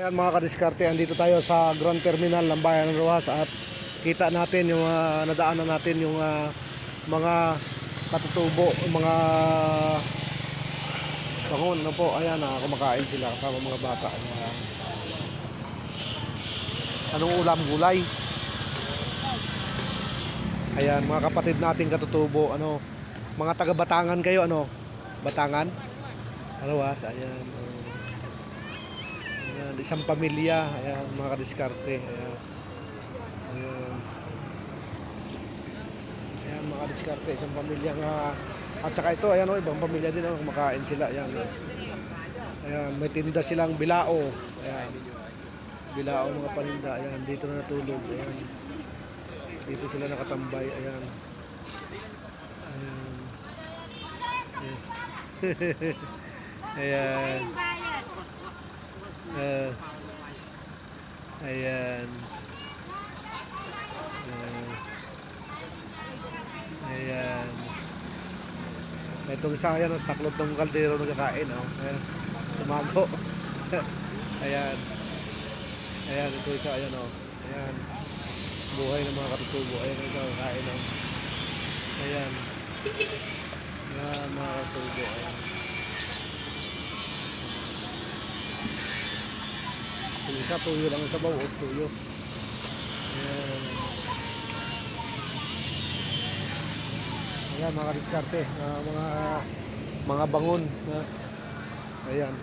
Ayan mga kadiskarte, andito tayo sa Grand Terminal ng Bayan ng Rojas at kita natin yung ah, nadaanan natin yung ah, mga katutubo, mga bangon na po. Ayan, kumakain sila kasama mga bata. Ayan. Anong ulam gulay? Ayan, mga kapatid nating katutubo, ano, mga taga Batangan kayo, ano? Batangan? Arawas, ayan. oh. Ayan, isang pamilya, ayan, mga kadiskarte. Ayan. Ayan. Ayan, mga kadiskarte, isang pamilya nga at saka ito, ayan, oh, ibang pamilya din, oh, kumakain sila, ayan. oh. Ayan, may tinda silang bilao. Ayan. Bilao mga paninda, ayan, dito na natulog, ayan. Dito sila nakatambay, ayan. Ayan. Ayan. Uh, ayan. Uh, ayan. Itong isa yan, sa taklot ng kaldero nagkakain. Oh. Ayan. Tumago. ayan. Ayan, ito isa, ayan oh. Ayan. Buhay ng mga katutubo. Ayan, isa, kain oh. Ayan, Yung isa, tuyo lang sa bawo, tuyo. Ayan. Ayan, mga diskarte, ah, mga mga bangon. ah. Ayan.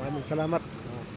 Maraming salamat.